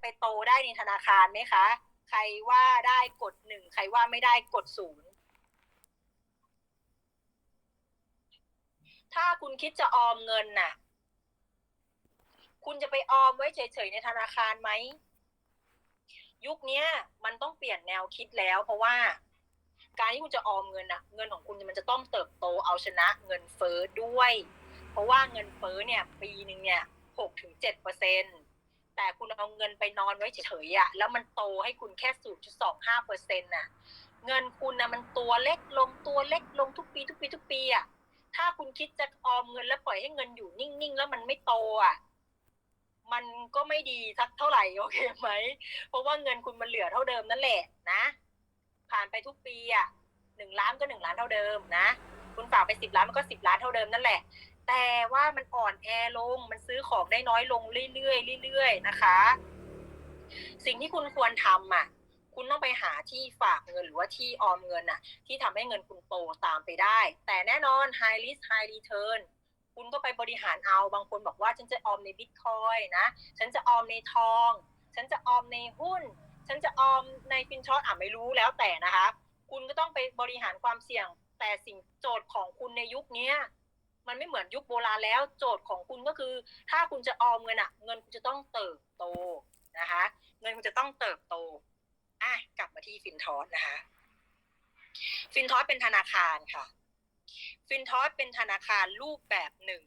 ไปโตได้ในธนาคารไหมคะ ใครว่าได้กดหนึ่งใครว่าไม่ได้กดศูนย์ถ้าคุณคิดจะออมเงินน่ะ คุณจะไปออมไว้เฉยๆในธนาคารไหม ยุคนี้มันต้องเปลี่ยนแนวคิดแล้ว เพราะว่า การที่คุณจะออมเงินอะเงินของคุณมันจะต้องเติบโตเอาชนะเงินเฟ้อด้วย เพราะว่าเงินเฟ้อเนี่ย ปีหนึ่งเนี่ยหกถึงเจ็ดเปอร์เซ็นต์ แต่คุณเอาเงินไปนอนไว้เฉยๆอะแล้วมันโตให้คุณแค่ศูนย์จุดสองห้าเปอร์เซ็นต์น่ะเงินคุณนะมันตัวเล็กลงตัวเล็กลงทุกปีทุกปีทุกปีอะถ้าคุณคิดจะออมเงินแล้วปล่อยให้เงินอยู่นิ่งๆ แล้วมันไม่โตอะมันก็ไม่ดีสักเท่าไหร่โอเคไหม เพราะว่าเงินคุณมันเหลือเท่าเดิมนั่นแหละนะ ผ่านไปทุกปีอะหนึ่งล้านก็หนึ่งล้านเท่าเดิมนะ คุณฝากไปสิบล้านมันก็สิบล้านเท่าเดิมนั่นแหละ แต่ว่ามันอ่อนแอลง มันซื้อของได้น้อยลงเรื่อยๆเรื่อยๆนะคะ สิ่งที่คุณควรทำอะ คุณต้องไปหาที่ฝากเงินหรือว่าที่ออมเงินอะ ที่ทำให้เงินคุณโตตามไปได้ แต่แน่นอน high risk high return คุณก็ไปบริหารเอา บางคนบอกว่าฉันจะออมในบิตคอยนะ ฉันจะออมในทอง ฉันจะออมในหุ้น ฉันจะออมในฟินชอตอะไม่รู้แล้วแต่นะคะ คุณก็ต้องไปบริหารความเสี่ยง แต่สิ่งโจทย์ของคุณในยุคนี้ มันไม่เหมือนยุคโบราณแล้วโจทย์ของคุณก็คือ ถ้าคุณจะออมเงินอะเงินคุณจะต้องเติบโตนะคะ เงินคุณจะต้องเติบโตอะกลับมาที่ฟินทอสนะคะฟินทอสเป็นธนาคารค่ะ ฟินทอสเป็นธนาคารรูปแบบหนึ่ง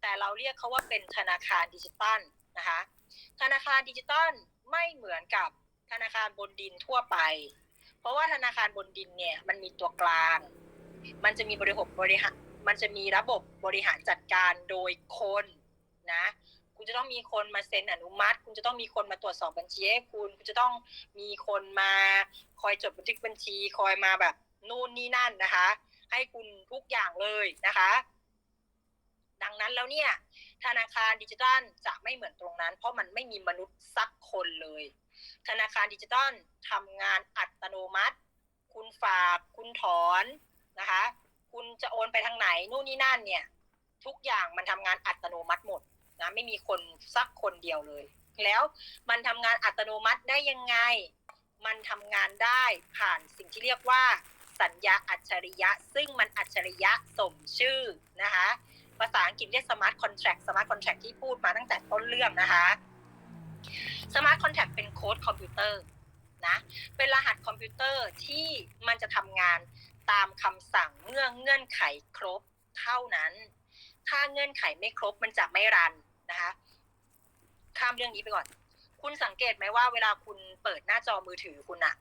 แต่เราเรียกเขาว่าเป็นธนาคารดิจิตัลนะคะ ธนาคารดิจิตัลไม่เหมือนกับธนาคารบนดินทั่วไป เพราะว่าธนาคารบนดินเนี่ยมันมีตัวกลาง มันจะมีบริหารบริหาร มันจะมีระบบบริหารจัดการโดยคนนะ คุณจะต้องมีคนมาเซ็นอนุมัติ คุณจะต้องมีคนมาตรวจสอบบัญชีให้คุณ คุณจะต้องมีคนมาคอยจดบันทึกบัญชี คอยมาแบบนู่นนี่นั่นนะคะ ให้คุณทุกอย่างเลยนะคะ ดังนั้นแล้วเนี่ย ธนาคารดิจิทัลจะไม่เหมือนตรงนั้น เพราะมันไม่มีมนุษย์สักคนเลย ธนาคารดิจิทัลทำงานอัตโนมัติ คุณฝาก คุณถอนนะคะ คุณจะโอนไปทางไหนนู่นนี่นั่นเนี่ย ทุกอย่างมันทำงานอัตโนมัติหมดนะไม่มีคนสักคนเดียวเลย แล้วมันทำงานอัตโนมัติได้ยังไง มันทำงานได้ผ่านสิ่งที่เรียกว่า สัญญาอัจฉริยะ ซึ่งมันอัจฉริยะสมชื่อนะคะภาษาอังกฤษเรียก smart contract smart contract ที่พูดมาตั้งแต่ต้นเรื่องนะคะ smart contract เป็นโค้ดคอมพิวเตอร์นะเป็นรหัสคอมพิวเตอร์ที่มันจะทำงาน ตามคำสั่งเมื่อเงื่อนไขครบเท่านั้น ถ้าเงื่อนไขไม่ครบมันจะไม่รันนะคะข้ามเรื่องนี้ไปก่อน คุณสังเกตไหมว่าเวลาคุณเปิดหน้าจอมือถือคุณอะ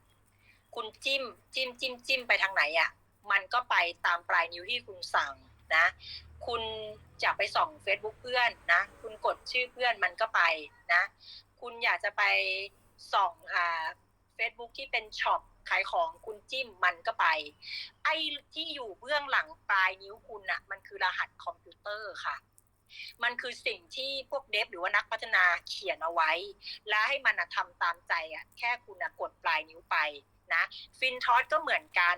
คุณจิ้มจิ้มจิ้มจิ้มไปทางไหนอะมันก็ไปตามปลายนิ้วที่คุณสั่งนะ คุณจะไปส่อง Facebook เพื่อนนะ คุณกดชื่อเพื่อนมันก็ไปนะ คุณอยากจะไปส่องอ่า Facebook ที่เป็นช็อป ขายของคุณจิ้มมันก็ไป ไอ้ที่อยู่เบื้องหลังปลายนิ้วคุณน่ะมันคือรหัสคอมพิวเตอร์ค่ะ มันคือสิ่งที่พวกเดฟหรือว่านักพัฒนาเขียนเอาไว้ และให้มันอะทำตามใจอะแค่คุณกดปลายนิ้วไปนะฟินทอสก็เหมือนกัน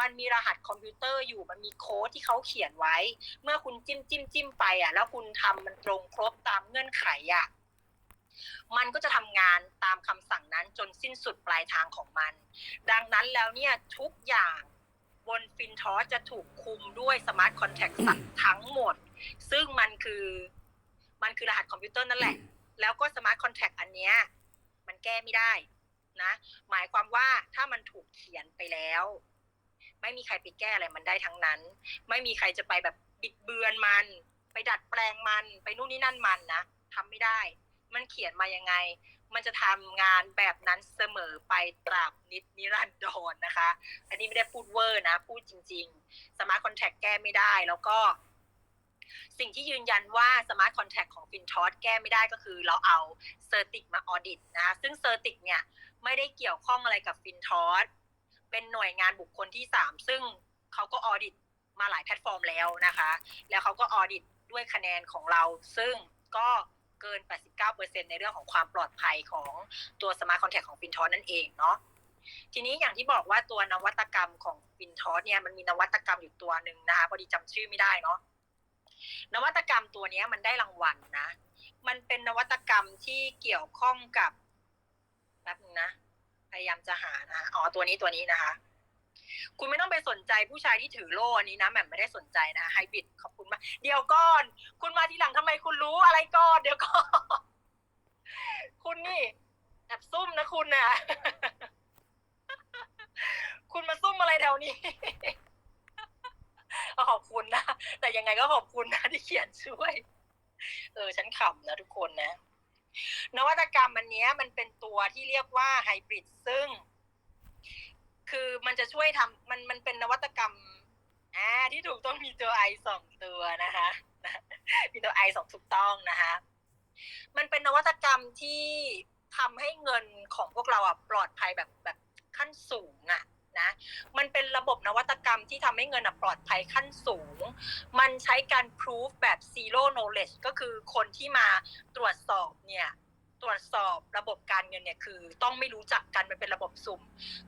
มันมีรหัสคอมพิวเตอร์อยู่มันมีโค้ดที่เขาเขียนไว้ เมื่อคุณจิ้มจิ้มจิ้มไปอะ แล้วคุณทำมันตรงครบตามเงื่อนไขอะ มันก็จะทำงานตามคำสั่งนั้นจนสิ้นสุดปลายทางของมัน ดังนั้นแล้วเนี่ยทุกอย่างบนฟินทอสจะถูกคุมด้วยสมาร์ทคอนแทคทั้งหมด ซึ่งมันคือมันคือรหัสคอมพิวเตอร์นั่นแหละ แล้วก็สมาร์ทคอนแทคอันเนี้ยมันแก้ไม่ได้นะหมายความว่าถ้ามันถูกเขียนไปแล้ว ไม่มีใครไปแก้อะไรมันได้ทั้งนั้น ไม่มีใครจะไปแบบบิดเบือนมัน ไปดัดแปลงมัน ไปนู่นนี่นั่นมันนะทำไม่ได้ มันเขียนมายังไง มันจะทำงานแบบนั้นเสมอไปตราบนิดนิรันดรนะคะ อันนี้ไม่ได้พูดเวอร์นะ พูดจริง ๆ สมาร์ทคอนแทคแก้ไม่ได้แล้วก็ สิ่งที่ยืนยันว่าสมาร์ทคอนแทคของฟินทอสแก้ไม่ได้ก็คือเราเอาเซอร์ติกมาออดิตนะ ซึ่งเซอร์ติกเนี่ยไม่ได้เกี่ยวข้องอะไรกับฟินทอสเป็นหน่วยงานบุคคลที่สามซึ่งเขาก็ออดิตมาหลายแพลตฟอร์มแล้วนะคะ แล้วเขาก็ออดิตด้วยคะแนนของเรา ซึ่งก็ เกิน 89%ในเรื่องของความปลอดภัยของตัวสมาร์ทคอนแทคของฟินทอสนั่นเองเนาะทีนี้อย่างที่บอกว่าตัวนวัตกรรมของฟินทอสเนี่ยมันมีนวัตกรรมอยู่ตัวหนึ่งนะคะพอดีจำชื่อไม่ได้เนาะนวัตกรรมตัวนี้มันได้รางวัลนะ มันเป็นนวัตกรรมที่เกี่ยวข้องกับป๊บนึงนะ พยายามจะหานะ อ๋อ ตัวนี้ตัวนี้นะคะ คุณไม่ต้องไปสนใจผู้ชายที่ถือโล่อันนี้นะแหม่มไม่ได้สนใจนะไฮบริดขอบคุณมากเดี๋ยวก่อน คุณมาทีหลังทำไมคุณรู้อะไรก่อนเดี๋ยวก่อน คุณนี่แอบซุ่มนะคุณน่ะ คุณมาซุ่มอะไรแถวนี้ขอบคุณนะ แต่ยังไงก็ขอบคุณนะที่เขียนช่วย เออ ฉันขำนะทุกคนนะ นวัตกรรมอันนี้มันเป็นตัวที่เรียกว่าไฮบริดซึ่ง คือมันจะช่วยทำมันมันเป็นนวัตกรรมอ่าที่ถูกต้องมีตัวไอสองตัวนะคะมีตัวไอสองถูกต้องนะคะ มันเป็นนวัตกรรมที่ทำให้เงินของพวกเราอะปลอดภัยแบบแบบขั้นสูงอะนะมันเป็นระบบนวัตกรรมที่ทำให้เงินอะปลอดภัยขั้นสูง มันใช้การ proof แบบ zero knowledge ก็คือคนที่มาตรวจสอบเนี่ย ตรวจสอบระบบการเงินเนี่ยคือ ต้องไม่รู้จักกันมันเป็นระบบสุ่ม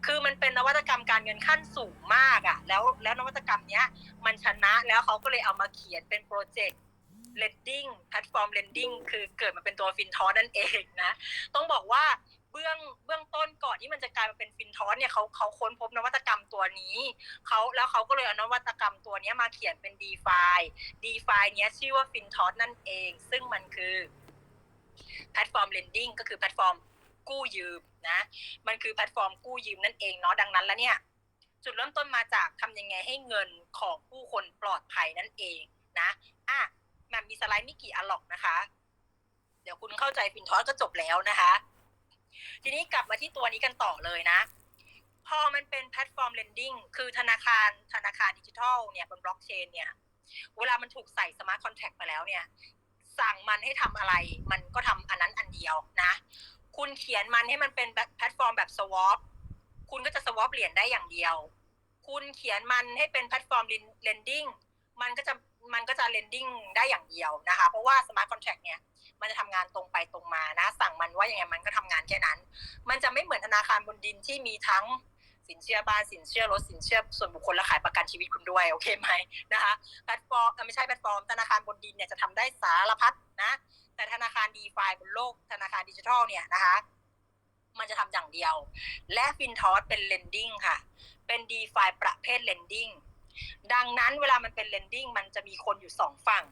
คือมันเป็นนวัตกรรมการเงินขั้นสูงมากอะ่ะ แล้วแล้วนวัตกรรมเนี้ยมันชนะแล้วเขาก็เลยเอามาเขียนเป็นโปรเจกต์ lending แพลตฟอร์ม lending คือเกิดมาเป็นตัวฟินทอนั่นเองนะ ต้องบอกว่าเบื้องเบื้องต้นก่อนที่มันจะกลายมาเป็นฟินทอสเนี่ยเขาเขาค้นพบนวัตกรรมตัวนี้เขาแล้วเขาก็เลยเอานวัตกรรมตัวเนี้ยมาเขียนเป็น d e f i d e f i เนี้ยชื่อว่าฟินทอสนั่นเอง ซึ่งมันคือ แพลตฟอร์ม lending ก็คือแพลตฟอร์มกู้ยืมนะมันคือแพลตฟอร์มกู้ยืมนั่นเองเนาะดังนั้นแล้วเนี่ยจุดเริ่มต้นมาจากทำยังไงให้เงินของผู้คนปลอดภัยนั่นเองนะอะม่มมีสไลด์ไม่กี่อันหรอกนะคะ เดี๋ยวคุณเข้าใจฟินทอสก็จบแล้วนะคะ ทีนี้กลับมาที่ตัวนี้กันต่อเลยนะ พอมันเป็นแพลตฟอร์ม lending คือธนาคารธนาคารดิจิทัลเนี่ยบนบล็อกเชนเนี่ย เวลามันถูกใส่สมาร์ทคอนแท็กไปแล้วเนี่ย สั่งมันให้ทำอะไร มันก็ทำอันนั้นอันเดียวนะ คุณเขียนมันให้มันเป็นแพลตฟอร์มแบบ swap คุณก็จะ swap เหรียญได้อย่างเดียว คุณเขียนมันให้เป็นแพลตฟอร์ม lending มันก็จะมันก็จะ lending ได้อย่างเดียวนะคะ เพราะว่า smart contract เนี่ยมันจะทำงานตรงไปตรงมานะ สั่งมันว่าอยังไงมันก็ทำงานแค่นั้น มันจะไม่เหมือนธนาคารบนดินที่มีทั้ง สินเชื่อบ้านสินเชื่อรถสินเชื่อส่วนบุคคลและขายประกันชีวิตคุณด้วยโอเคไหมนะคะแพลตฟอร์มไม่ใช่แพลตฟอร์มธนาคารบนดินเนี่ยจะทำได้สารพัดนะแต่ธนาคารดีฟาบนโลกธนาคารดิจิทัลเนี่ยนะคะมันจะทำอย่างเดียว และฟินทอสเป็น lending ค่ะ เป็น d e f i ประเภท lending ดังนั้นเวลามันเป็น lending มันจะมีคนอยู่สองฝั่ง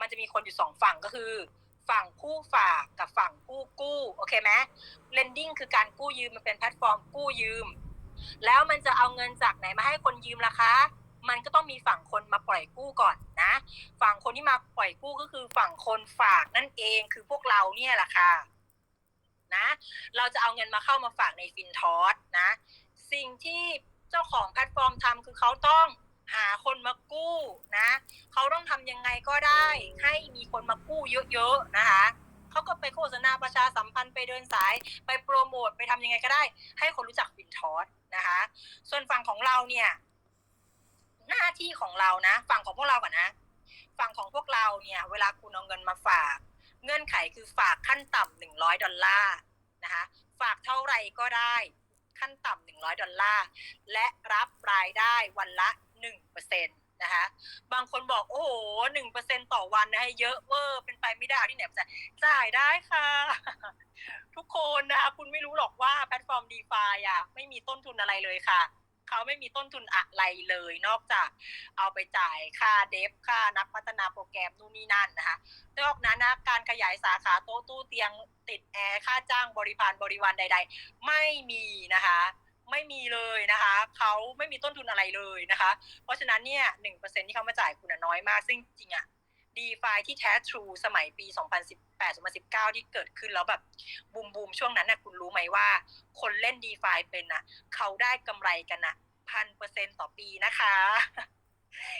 มันจะมีคนอยู่สองฝั่งก็คือ ฝั่งผู้ฝากกับฝั่งผู้กู้โอเคไหม lending คือการกู้ยืมมันเป็นแพลตฟอร์มกู้ยืม แล้วมันจะเอาเงินจากไหนมาให้คนยืมล่ะคะ มันก็ต้องมีฝั่งคนมาปล่อยกู้ก่อนนะ ฝั่งคนที่มาปล่อยกู้ก็คือฝั่งคนฝากนั่นเองคือพวกเราเนี่ยแหละค่ะนะเราจะเอาเงินมาเข้ามาฝากในฟินทอสนะ สิ่งที่เจ้าของแพลตฟอร์มทำคือเขาต้อง หาคนมากู้นะเขาต้องทำยังไงก็ได้ให้มีคนมากู้เยอะๆนะคะเขาก็ไปโฆษณาประชาสัมพันธ์ไปเดินสายไปโปรโมทไปทำยังไงก็ได้ ให้คนรู้จักฟินทอสนะคะ ส่วนฝั่งของเราเนี่ย หน้าที่ของเรานะ ฝั่งของพวกเราก่อนนะ ฝั่งของพวกเราเนี่ย เวลาคุณเอาเงินมาฝาก เงื่อนไขคือฝากขั้นต่ำหนึ่งร้อยดอลลาร์นะคะ ฝากเท่าไหร่ก็ได้ ขั้นต่ำหนึ่งร้อยดอลลาร์และรับรายได้วันละ หนึ่งเปอร์เซ็นตนะคะบางคนบอกโอ้โหหนึ่งเปอร์เซ็นต่อวันนะให้เยอะเวอร์เป็นไปไม่ได้ที่ไหนมาจ่ายจ่ายได้ค่ะ ทุกคนนะคะคุณไม่รู้หรอกว่าแพลตฟอร์ม d e f าอะไม่มีต้นทุนอะไรเลยค่ะเขาไม่มีต้นทุนอะไรเลย นอกจากเอาไปจ่ายค่าเดฟค่านักพัฒนาโปรแกรมนู่นนี่นั่นนะคะนอกนั้นนะการขยายสาขาโต๊ะตู้เตียงติดแอร์ค่าจ้างบริพารบริวารใด ๆ ไม่มีนะคะ ไม่มีเลยนะคะเขาไม่มีต้นทุนอะไรเลยนะคะ เพราะฉะนั้นเนี่ยหนึ่งเปอร์เซ็นที่เขามาจ่ายคุณน้อยมาก ซึ่งจริงอะดีฟาที่แท้ทรูสมัยปี 2018 2019 ที่เกิดขึ้นแล้วแบบบูมบูมช่วงนั้นนะคุณรู้ไหมว่า คนเล่นดีฟาเป็นนะเขาได้กำไรกันนะพันเปอร์เซ็นต่อปีนะคะ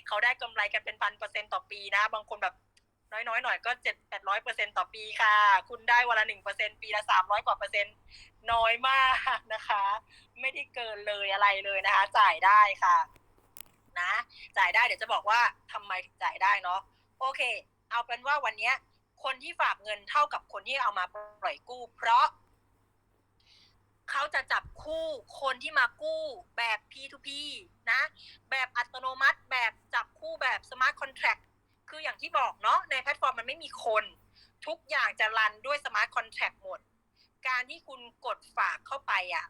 เขาได้กำไรกันเป็นพันเปอร์เซ็นต่อปีนะ บางคนแบบ น้อยๆหน่อยก็เจ็ดแปดร้อยเปอร์เซ็นต่อปีค่ะ คุณได้วันละหนึ่งเปอร์เซ็นปีละสามร้อยกว่าเปอร์เซ็นต์น้อยมากนะคะ ไม่ได้เกินเลยอะไรเลยนะคะ จ่ายได้ค่ะ นะ จ่ายได้เดี๋ยวจะบอกว่าทำไมถึงจ่ายได้เนาะโอเค เอาเป็นว่าวันเนี้ยคนที่ฝากเงินเท่ากับคนที่เอามาปล่อยกู้ เพราะเขาจะจับคู่คนที่มากู้แบบ P2P นะ แบบอัตโนมัติแบบจับคู่แบบ Smart Contract ืออย่างที่บอกเนาะในแพลตฟอร์มมันไม่มีคน ทุกอย่างจะรันด้วย Smart Contract หมด การที่คุณกดฝากเข้าไปอะ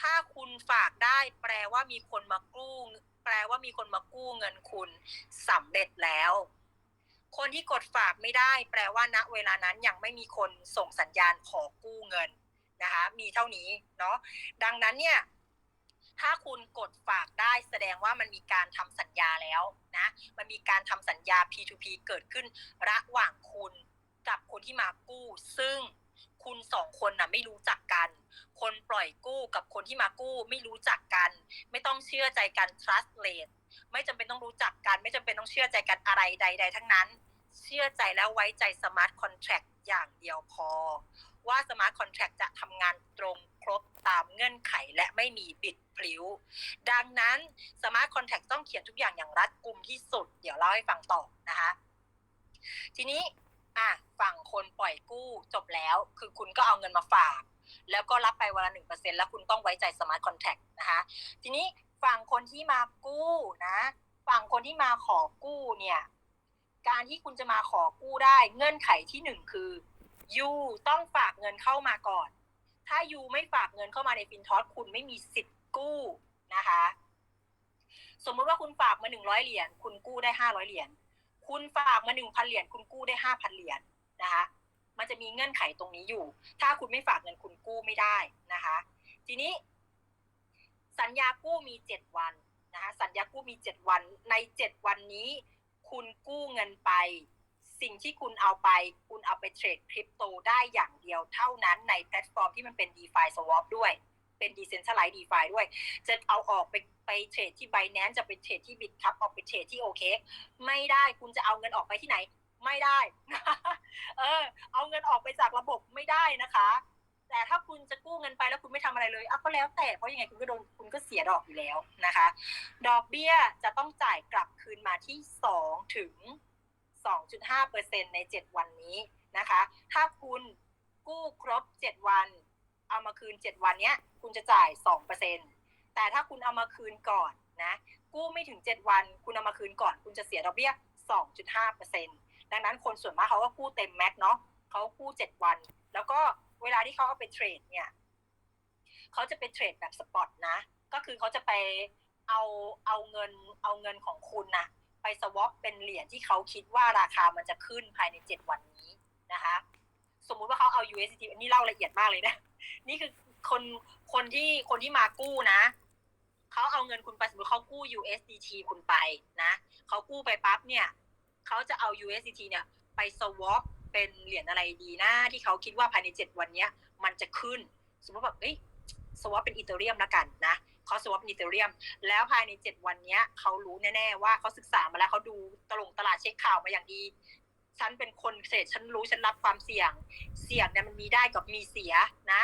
ถ้าคุณฝากได้แปลว่ามีคนมากู้ แปลว่ามีคนมากู้เงินคุณสำเร็จแล้ว คนที่กดฝากไม่ได้ แปลว่าณเวลานั้นยังไม่มีคนส่งสัญญาณขอกู้เงินนะคะ มีเท่านี้เนาะดังนั้นเนี่ย ถ้าคุณกดฝากได้แสดงว่ามันมีการทำสัญญาแล้วนะ มันมีการทำสัญญา P2P เกิดขึ้นระหว่างคุณกับคนที่มากู้ ซึ่งคุณสองคนน่ะไม่รู้จักกัน คนปล่อยกู้กับคนที่มากู้ไม่รู้จักกัน ไม่ต้องเชื่อใจกัน trust rate ไม่จำเป็นต้องรู้จักกัน ไม่จำเป็นต้องเชื่อใจกันอะไรใด ๆ ทั้งนั้น เชื่อใจแล้วไว้ใจ smart contract อย่างเดียวพอ ว่า smart contract จะทำงานตรงครบตามเงื่อนไขและไม่มีบิดพลิ้ว ดังนั้น smart contract ต้องเขียนทุกอย่างอย่างรัดกุมที่สุด เดี๋ยวเล่าให้ฟังต่อนะคะ ทีนี้อะฝั่งคนปล่อยกู้จบแล้ว คือคุณก็เอาเงินมาฝาก แล้วก็รับไปวันละหนึ่งเปอร์เซ็นแล้วคุณต้องไว้ใจ smart contract นะคะทีนี้ฝั่งคนที่มากู้นะฝั่งคนที่มาขอกู้เนี่ย การที่คุณจะมาขอกู้ได้เงื่อนไขที่หนึ่งคือ ยูต้องฝากเงินเข้ามาก่อน ถ้ายูไม่ฝากเงินเข้ามาในฟินทอสคุณไม่มีสิทธิ์กู้นะคะ สมมุติว่าคุณฝากมาหนึ่งร้อยเหรียญคุณกู้ได้ห้าร้อยเหรียญคุณฝากมาหนึ่งพันเหรียญคุณกู้ได้ห้าพันเหรียญนะคะมันจะมีเงื่อนไขตรงนี้อยู่ ถ้าคุณไม่ฝากเงินคุณกู้ไม่ได้นะคะ ทีนี้ สัญญากู้มีเจ็ดวันนะคะ สัญญากู้มีเจ็ดวัน ในเจ็ดวันนี้ คุณกู้เงินไป สิ่งที่คุณเอาไป คุณเอาไปเทรดคริปโตได้อย่างเดียวเท่านั้นในแพลตฟอร์มที่มันเป็น DeFi Swap ด้วย เป็น Decentralized DeFi ด้วย จะเอาออกไปไปเทรดที่ Binance จะไปเทรดที่ Bitcup ออกไปเทรดที่ OK ไม่ได้คุณจะเอาเงินออกไปที่ไหน ไม่ได้ เออ เอาเงินออกไปจากระบบไม่ได้นะคะ แต่ถ้าคุณจะกู้เงินไปแล้วคุณไม่ทำอะไรเลยอะก็แล้วแต่เพราะยังไงคุณก็โดนคุณก็เสียดอกอยู่แล้วนะคะ ดอกเบี้ยจะต้องจ่ายกลับคืนมาที่สองถึง สองจุดห้าเปอร์เซ็นในเจ็ดวันนี้นะคะ ถ้าคุณกู้ครบเจ็ดวัน เอามาคืนเจ็ดวันเนี้ย คุณจะจ่ายสองเปอร์เซ็นแต่ถ้าคุณเอามาคืนก่อนนะ กู้ไม่ถึงเจ็ดวัน คุณเอามาคืนก่อน คุณจะเสียดอกเบี้ยสองจุดห้าเปอร์เซ็นดังนั้นคนส่วนมากเขาก็กู้เต็มแม็กซ์เนาะเขากู้เจ็ดวัน แล้วก็เวลาที่เขาเอาไปเทรดเนี่ยเขาจะเป็นเทรดแบบสปอตนะ ก็คือเขาจะไปเอาเอาเงินเอาเงินของคุณนะ ไปสวอปเป็นเหรียญที่เขาคิดว่าราคามันจะขึ้นภายในเจ็ดวันนี้นะคะ สมมุติว่าเขาเอา USDT อันนี้เล่าละเอียดมากเลยนะ นี่คือคนคนที่คนที่มากู้นะเขาเอาเงินคุณไปสมมติเขากู้ USDT คุณไปนะเขากู้ไปปั๊บเนี่ยเขาจะเอา USDT เนี่ยไปสวอปเป็นเหรียญอะไรดีนะที่เขาคิดว่าภายในเจ็ดวันเนี้ยมันจะขึ้น สมมติแบบเอ้ยสวอปเป็นอีเทเรียมละกันนะ เขาสวอปนอีเทเรียม แล้วภายในเจ็ดวันนี้เขารู้แน่ๆว่าเขาศึกษามาแล้วเขาดูตลงตลาดเช็คข่าวมาอย่างดี ฉันเป็นคนเศษฉันรู้ฉันรับความเสี่ยง เสี่ยงเนี่ยมันมีได้กับมีเสียนะ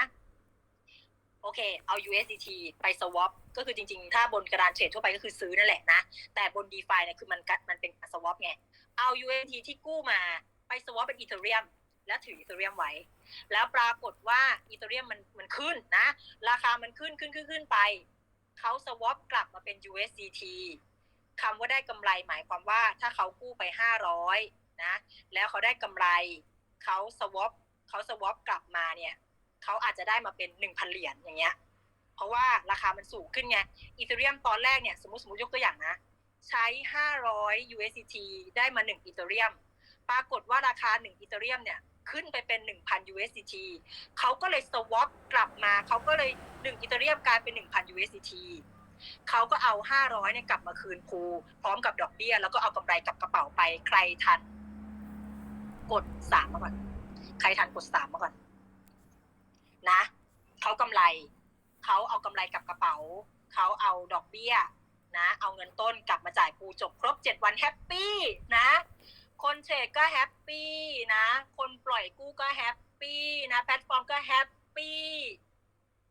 โอเค เอา USDT ไป swap ก็คือจริงๆ ถ้าบนกระดานเทรดทั่วไปก็คือซื้อนั่นแหละนะ แต่บน DeFi เนี่ยคือมันกัดมันเป็น swap ไง เอา USDT ที่กู้มาไป swap เป็น Ethereum แล้วถือ Ethereum ไว้ แล้วปรากฏว่า Ethereum มันมันขึ้นนะ ราคามันขึ้นขึ้นขึ้นขึ้นไป เขา swap กลับมาเป็น USDT คำว่าได้กำไรหมายความว่าถ้าเขากู้ไป 500นะแล้วเขาได้กำไรเขาสวอปเขาสวอปกลับมาเนี่ยเขาอาจจะได้มาเป็นหนึ่งพันเหรียญอย่างเงี้ยเพราะว่าราคามันสูงขึ้นไงอีเธเรียมตอนแรกเนี่ยสมมติสมมติยกตัวอย่างนะ ใช้ 500 USDT ได้มา 1 อีเธเรียม ปรากฏว่าราคา 1 อีเธเรียมเนี่ย ขึ้นไปเป็น 1,000 USDT เขาก็เลยสวอปกลับมา เขาก็เลย1อีเธเรียมกลายเป็น 1,000 USDT เขาก็เอา 500เนี่ยกลับมาคืนครูพร้อมกับดอกเบี้ย แล้วก็เอากำไรกลับกระเป๋าไปใครทัน กดสามมาก่อน ใครทันกดสามมาก่อน นะเขากำไรเขาเอากำไรกลับกระเป๋าเขาเอาดอกเบี้ยนะ เอาเงินต้นกลับมาจ่ายปูจบครบเจ็ดวันแฮปปี้นะ คนเทรดก็แฮปปี้นะ คนปล่อยกู้ก็แฮปปี้นะ แพลตฟอร์มก็แฮปปี้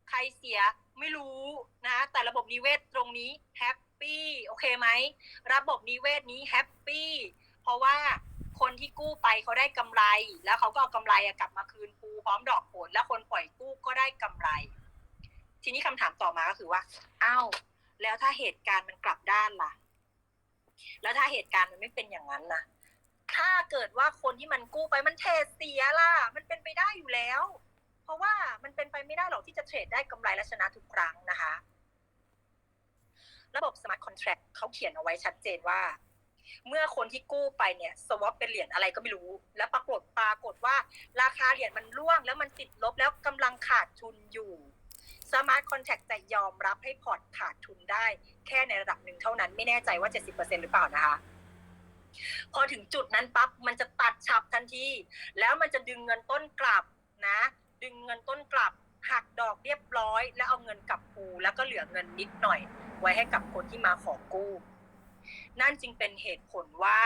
ใครเสียไม่รู้นะ แต่ระบบนิเวศตรงนี้แฮปปี้โอเคไหม ระบบนิเวศนี้แฮปปี้เพราะว่าคนที่กู้ไปเขาได้กำไร แล้วเขาก็เอากำไรกลับมาคืนปูพร้อมดอกผล แล้วคนปล่อยกู้ก็ได้กำไร ทีนี้คำถามต่อมาก็คือว่าอ้าวแล้วถ้าเหตุการณ์มันกลับด้านล่ะ แล้วถ้าเหตุการณ์มันไม่เป็นอย่างนั้นนะ ถ้าเกิดว่าคนที่มันกู้ไปมันเทรดเสียล่ะ มันเป็นไปได้อยู่แล้ว เพราะว่ามันเป็นไปไม่ได้หรอกที่จะเทรดได้กำไรและชนะทุกครั้งนะคะ ระบบ smart contract เขาเขียนเอาไว้ชัดเจนว่า เมื่อคนที่กู้ไปเนี่ยสวอปเป็นเหรียญอะไรก็ไม่รู้ แล้วปรากฏปรากฏว่า ราคาเหรียญมันร่วง แล้วมันติดลบแล้วกำลังขาดทุนอยู่ Smart Contract จะยอมรับให้พอร์ตขาดทุนได้ แค่ในระดับหนึ่งเท่านั้นไม่แน่ใจว่า 70%หรือเปล่านะคะ พอถึงจุดนั้นปั๊บมันจะตัดฉับทันที แล้วมันจะดึงเงินต้นกลับนะ ดึงเงินต้นกลับหักดอกเรียบร้อย แล้วเอาเงินกลับปูแล้วก็เหลือเงินนิดหน่อย ไว้ให้กับคนที่มาขอกู้ นั่นจึงเป็นเหตุผลว่า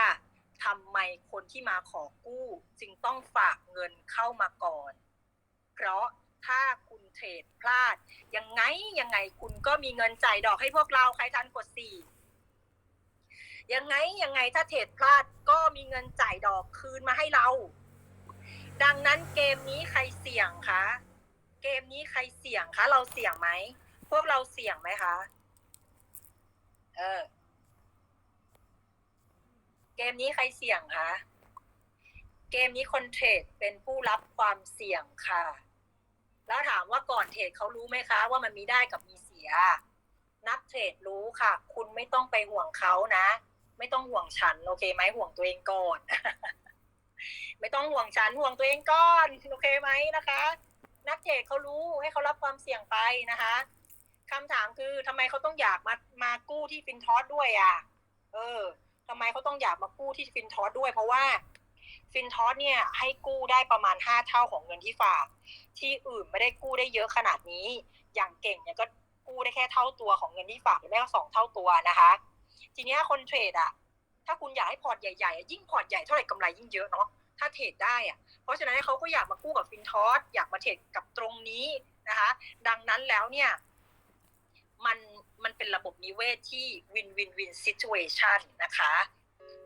ทำไมคนที่มาขอกู้ จึงต้องฝากเงินเข้ามาก่อน เพราะถ้าคุณเทรดพลาด ยังไงยังไงคุณก็มีเงินจ่ายดอกให้พวกเราใครทันกดสี่ ยังไงยังไงถ้าเทรดพลาดก็มีเงินจ่ายดอกคืนมาให้เรา ดังนั้นเกมนี้ใครเสี่ยงคะเกมนี้ใครเสี่ยงคะ เราเสี่ยงไหมพวกเราเสี่ยงไหมคะ เออ เกมนี้ใครเสี่ยงคะ เกมนี้คนเทรดเป็นผู้รับความเสี่ยงค่ะ แล้วถามว่าก่อนเทรดเขารู้ไหมคะ ว่ามันมีได้กับมีเสีย นักเทรดรู้ค่ะ คุณไม่ต้องไปห่วงเขานะ ไม่ต้องห่วงฉัน โอเคไหมห่วงตัวเองก่อน ไม่ต้องห่วงฉันห่วงตัวเองก่อนโอเคไหมนะคะ นักเทรดเขารู้ให้เขารับความเสี่ยงไปนะคะคำถามคือทำไมเขาต้องอยากมามากู้ที่ฟินทอสด้วยอะ เออทำไมเขาต้องอยากมากู้ที่ฟินทอสด้วย เพราะว่าฟินทอสเนี่ยให้กู้ได้ประมาณห้าเท่าของเงินที่ฝาก ที่อื่นไม่ได้กู้ได้เยอะขนาดนี้ อย่างเก่งเนี่ยก็กู้ได้แค่เท่าตัวของเงินที่ฝากหรือไม่ก็สองเท่าตัวนะคะ ทีนี้คนเทรดอะถ้าคุณอยากให้พอร์ตใหญ่ๆ ยิ่งพอร์ตใหญ่เท่าไหร่กำไรยิ่งเยอะเนาะถ้าเทรดได้อะเพราะฉะนั้นเขาก็อยากมากู้กับฟินทอสอยากมาเทรดกับตรงนี้นะคะ ดังนั้นแล้วเนี่ย มันมันเป็นระบบนิเวศที่วินวินวินซิ t u a t i o n นะคะ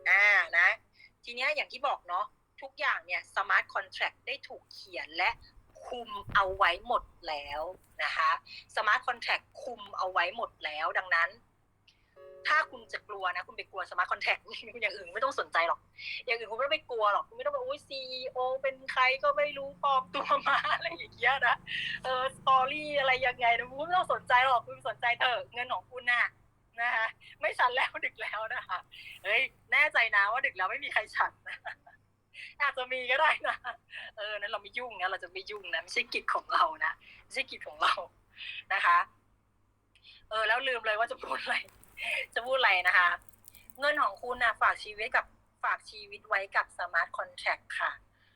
อ่านะ ทีนี้อย่างที่บอกเนาะทุกอย่างเนี่ยสมาร์ทคอนแท็กได้ถูกเขียนและคุมเอาไว้หมดแล้วนะคะสมาร์ทคอนแท็กคุมเอาไว้หมดแล้วดังนั้น ถ้าคุณจะกลัวนะ คุณไปกลัวสมาร์ทคอนแท็กคุณอย่างอื่นไม่ต้องสนใจหรอก อย่างอื่นคุณไม่ต้องไปกลัวหรอก คุณไม่ต้องไปอุ้ยซีโอเป็นใครก็ไม่รู้ปลอมตัวมาอะไรอย่างเงี้ยนะ เออสตอรี่อะไรยังไงนะคุณไม่ต้องสนใจหรอกคุณสนใจเถอะเงินของคุณน่ะนะคะไม่ฉันแล้วดึกแล้วนะคะเฮ้ยแน่ใจนะว่าดึกแล้วไม่มีใครฉันนะอาจจะมีก็ได้นะเออนั้นเราไม่ยุ่งนะเราจะไม่ยุ่งนะไม่ใช่กิจของเรานะไม่ใช่กิจของเรานะคะ เออ แล้วลืมเลยว่าจะพูดอะไร จะพูดอะไรนะคะ เงินของคุณนะฝากชีวิตกับฝากชีวิตไว้กับสมาร์ทคอนแท็กค่ะ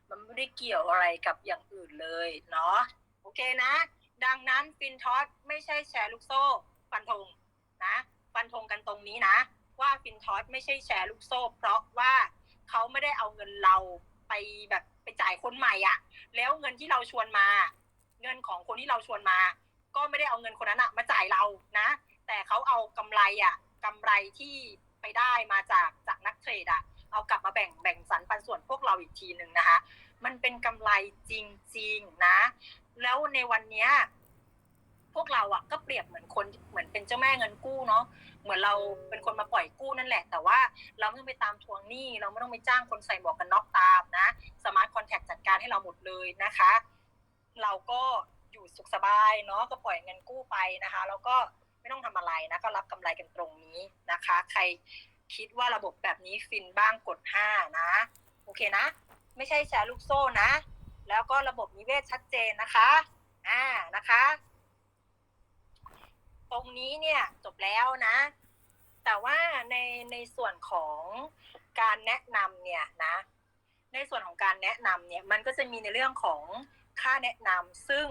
มันไม่ได้เกี่ยวอะไรกับอย่างอื่นเลยเนาะโอเคนะ ดังนั้นฟินทอสไม่ใช่แชร์ลูกโซ่ ฟันธงนะฟันธงกันตรงนี้นะ ว่าฟินทอสไม่ใช่แชร์ลูกโซ่ เพราะว่าเขาไม่ได้เอาเงินเราไปแบบไปจ่ายคนใหม่อะแล้วเงินที่เราชวนมา เงินของคนที่เราชวนมา ก็ไม่ได้เอาเงินคนนั้นอะมาจ่ายเรานะ แต่เขาเอากำไรอะกำไรที่ไปได้มาจากจากนักเทรดอะ เอากลับมาแบ่งแบ่งสรรปันส่วนพวกเราอีกทีหนึ่งนะคะ มันเป็นกำไรจริงๆนะ แล้วในวันเนี้ยพวกเราอะก็เปรียบเหมือนคนเหมือนเป็นเจ้าแม่เงินกู้เนาะเหมือนเราเป็นคนมาปล่อยกู้นั่นแหละ แต่ว่าเราไม่ต้องไปตามทวงหนี้ เราไม่ต้องไปจ้างคนใส่หมวกกันน็อกตามนะสมาร์ทคอนแทคจัดการให้เราหมดเลยนะคะ เราก็อยู่สุขสบายเนาะก็ปล่อยเงินกู้ไปนะคะ แล้วก็ ไม่ต้องทำอะไรนะก็รับกำไรกันตรงนี้นะคะ ใครคิดว่าระบบแบบนี้ฟินบ้างกดห้านะ โอเคนะ ไม่ใช่แชร์ลูกโซ่นะ แล้วก็ระบบนิเวศชัดเจนนะคะอ่านะคะ ตรงนี้เนี่ยจบแล้วนะ แต่ว่าในในส่วนของการแนะนำเนี่ยนะ ในส่วนของการแนะนำเนี่ยมันก็จะมีในเรื่องของค่าแนะนำซึ่ง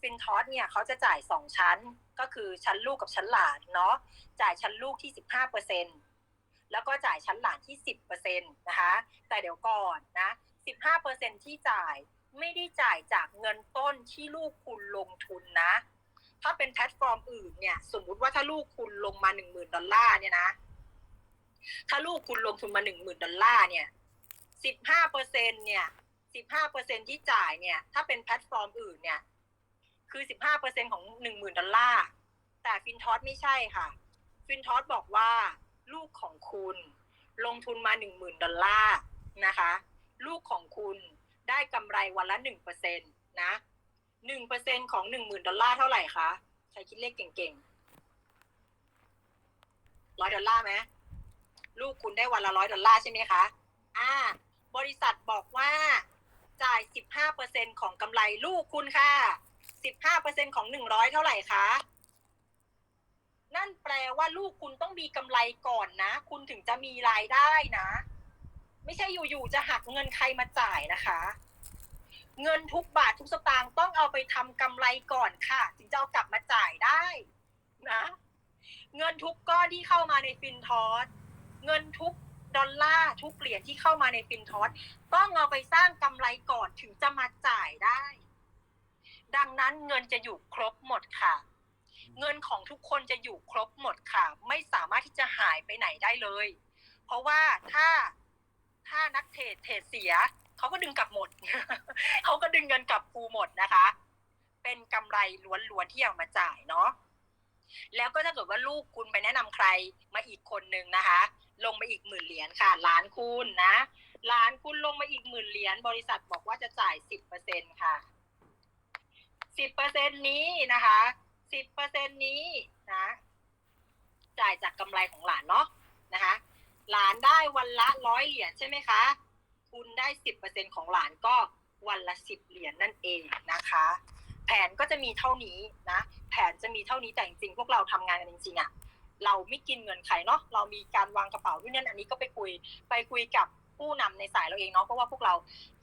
ฟินทอสเนี่ยเขาจะจ่ายสองชั้น ก็คือชั้นลูกกับชั้นหลานเนาะจ่ายชั้นลูกที่สิบห้าเปอร์เซ็นแล้วก็จ่ายชั้นหลานที่สิบเปอร์เซ็นตนะคะ แต่เดี๋ยวก่อนนะสิบห้าเปอร์เซ็นที่จ่ายไม่ได้จ่ายจากเงินต้นที่ลูกคุณลงทุนนะ ถ้าเป็นแพลตฟอร์มอื่นเนี่ย สมมุติว่าถ้าลูกคุณลงมาหนึ่งหมื่นดอลลาร์เนี่ยนะ ถ้าลูกคุณลงทุนมาหนึ่งหมื่นดอลลาร์เนี่ยสิบห้าเปอร์เซ็นเนี่ยสิบห้าเปอร์เซ็นที่จ่ายเนี่ย ถ้าเป็นแพลตฟอร์มอื่นเนี่ย คือสิบห้าเปอร์เซ็นของหนึ่งหมื่นดอลลาร์ แต่ฟินทอสไม่ใช่ค่ะ ฟินทอสบอกว่าลูกของคุณลงทุนมาหนึ่งหมื่นดอลลาร์นะคะ ลูกของคุณได้กำไรวันละหนึ่งเปอร์เซ็นตนะหนึ่งเปอร์เซ็นของหนึ่งหมื่นดอลลาร์เท่าไหร่คะ ใครคิดเลขเก่งๆร้อยดอลลาร์ไหมลูกคุณได้วันละร้อยดอลลาร์ใช่ไหมคะ อ่า บริษัทบอกว่าจ่ายสิบห้าเปอร์เซ็นของกำไรลูกคุณค่ะ สิบห้าเปอร์เซ็นของหนึ่งร้อยเท่าไหร่คะ นั่นแปลว่าลูกคุณต้องมีกำไรก่อนนะ คุณถึงจะมีรายได้นะ ไม่ใช่อยู่ๆจะหักเงินใครมาจ่ายนะคะ เงินทุกบาททุกสตางค์ต้องเอาไปทำกำไรก่อนค่ะ ถึงจะเอากลับมาจ่ายได้นะ เงินทุกก้อนที่เข้ามาในฟินทอสเงินทุกดอลลาร์ทุกเหรียญที่เข้ามาในฟินทอสต้องเอาไปสร้างกำไรก่อนถึงจะมาจ่ายได้ ดังนั้นเงินจะอยู่ครบหมดค่ะ เงินของทุกคนจะอยู่ครบหมดค่ะ ไม่สามารถที่จะหายไปไหนได้เลย เพราะว่าถ้าถ้านักเทรดเทรดเสียเขาก็ดึงกลับหมดเขาก็ดึงเงินกลับคูหมดนะคะ เป็นกำไรล้วนๆที่เอามาจ่ายเนาะแล้วก็ถ้าเกิดว่าลูกคุณไปแนะนำใครมาอีกคนนึงนะคะ ลงมาอีกหมื่นเหรียญค่ะล้านคุณนะล้านคุณลงมาอีกหมื่นเหรียญบริษัทบอกว่าจะจ่ายสิบเปอร์เซ็นค่ะ สิบเปอร์เซ็นนี้นะคะสิบเปอร์เซ็นนี้นะจ่ายจากกำไรของหลานเนาะนะคะ หลานได้วันละร้อยเหรียญใช่ไหมคะคุณได้สิบเปอร์เซ็นของหลานก็วันละสิบเหรียญนั่นเองนะคะ แผนก็จะมีเท่านี้นะ แผนจะมีเท่านี้แต่จริงๆพวกเราทำงานกันจริงๆอะเราไม่กินเงินใครเนาะเรามีการวางกระเป๋าด้วยนั่นอันนี้ก็ไปคุยไปคุยกับ ผู้นำในสายเราเองเนาะเพราะว่าพวกเรา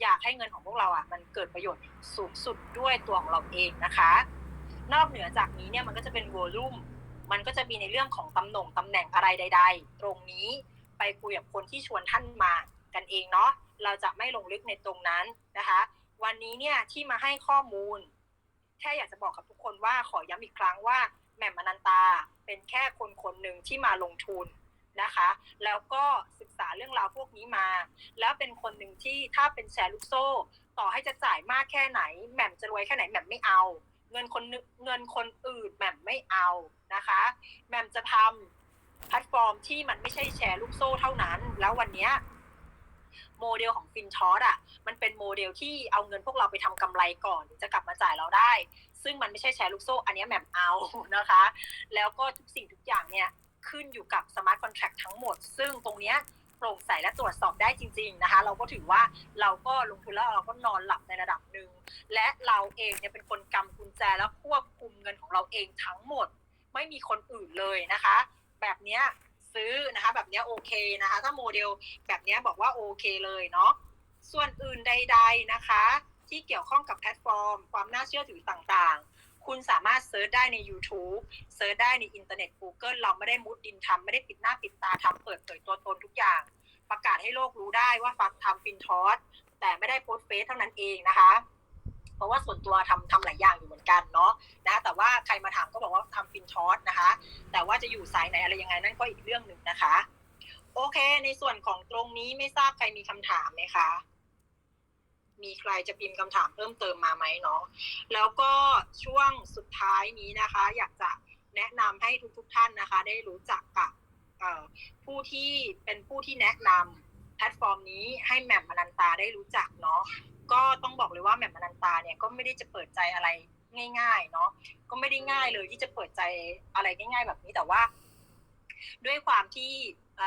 อยากให้เงินของพวกเราอะมันเกิดประโยชน์สูงสุดด้วยตัวของเราเองนะคะ นอกเหนือจากนี้เนี่ยมันก็จะเป็นวอลลุ่มมันก็จะมีในเรื่องของตำแหน่งตำแหน่งอะไรใด ๆ ตรงนี้ไปคุยกับคนที่ชวนท่านมากันเองเนาะเราจะไม่ลงลึกในตรงนั้นนะคะ วันนี้เนี่ยที่มาให้ข้อมูล แค่อยากจะบอกกับทุกคนว่าขอย้ำอีกครั้งว่าแหม่มอนันตาเป็นแค่คนคนหนึ่งที่มาลงทุน นะคะ แล้วก็ศึกษาเรื่องราวพวกนี้มา แล้วเป็นคนหนึ่งที่ถ้าเป็นแชร์ลูกโซ่ ต่อให้จะจ่ายมากแค่ไหนแหม่มจะรวยแค่ไหนแหม่มไม่เอา เงินคนเงินคนอื่นแหม่มไม่เอานะคะแหม่มจะทำแพลตฟอร์มที่มันไม่ใช่แชร์ลูกโซ่เท่านั้น แล้ววันนี้โมเดลของฟินชอตอะ มันเป็นโมเดลที่เอาเงินพวกเราไปทำกำไรก่อนจะกลับมาจ่ายเราได้ ซึ่งมันไม่ใช่แชร์ลูกโซ่ อันนี้แหม่มเอานะคะ แล้วก็ทุกสิ่งทุกอย่างเนี่ย ขึ้นอยู่กับสมาร์ทคอนแท็กทั้งหมด ซึ่งตรงเนี้ยโปร่งใสและตรวจสอบได้จริง ๆนะคะ เราก็ถือว่าเราก็ลงทุนแล้วเราก็นอนหลับในระดับหนึ่งและเราเองเนี่ยเป็นคนกำกุญแจและควบคุมเงินของเราเองทั้งหมด ไม่มีคนอื่นเลยนะคะ แบบเนี้ยซื้อนะคะ แบบเนี้ยโอเคนะคะ ถ้าโมเดลแบบเนี้ยบอกว่าโอเคเลยเนาะส่วนอื่นใด ๆนะคะ ที่เกี่ยวข้องกับแพลตฟอร์ม ความน่าเชื่อถือต่างๆ คุณสามารถเซิร์ชได้ใน YouTube เซิร์ชได้ในอินเทอร์เน็ต Google เราไม่ได้มุดดินทำไม่ได้ปิดหน้าปิดตาทำเปิดเผยตัวตนทุกอย่าง ประกาศให้โลกรู้ได้ว่าฟังทำฟินทอสแต่ไม่ได้โพสต์เฟซเท่านั้นเองนะคะ เพราะว่าส่วนตัวทำทำหลายอย่างอยู่เหมือนกันเนาะนะแต่ว่าใครมาถามก็บอกว่าทำฟินทอสนะคะ แต่ว่าจะอยู่สายไหนอะไรยังไงนั่นก็อีกเรื่องหนึ่งนะคะ โอเค ในส่วนของตรงนี้ไม่ทราบใครมีคำถามไหมคะ มีใครจะพิมพ์คำถามเพิ่มเติมมาไหมเนาะแล้วก็ช่วงสุดท้ายนี้นะคะ อยากจะแนะนำให้ทุกๆทท่านนะคะ ได้รู้จักกับผู้ที่เป็นผู้ที่แนะนำแพลตฟอร์มนี้ให้แหม่มอนันตาได้รู้จักเนาะก็ต้องบอกเลยว่าแหม่มอนันตาเนี่ยก็ไม่ได้จะเปิดใจอะไรง่าย ๆ เนาะก็ไม่ได้ง่ายเลยที่จะเปิดใจอะไรง่าย ๆ แบบนี้แต่ว่า ด้วยความที่อ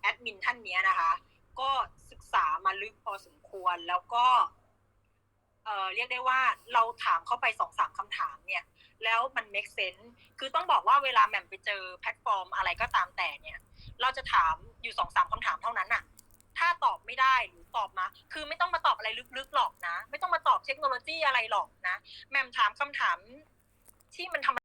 แอดมินท่านนี้นะคะ ก็ศึกษามาลึกพอสม ควรแล้วก็ เอ่อเรียกได้ว่าเราถามเข้าไปสองสามคำถามเนี่ย แล้วมัน make sense คือต้องบอกว่าเวลาแหม่มไปเจอแพลตฟอร์มอะไรก็ตามแต่เนี่ย เราจะถามอยู่สองสามคำถามเท่านั้นน่ะถ้าตอบไม่ได้หรือตอบมา คือไม่ต้องมาตอบอะไรลึกๆหรอกนะ ไม่ต้องมาตอบเทคโนโลยีอะไรหรอกนะ แหม่มถามคำถามที่มันธรรม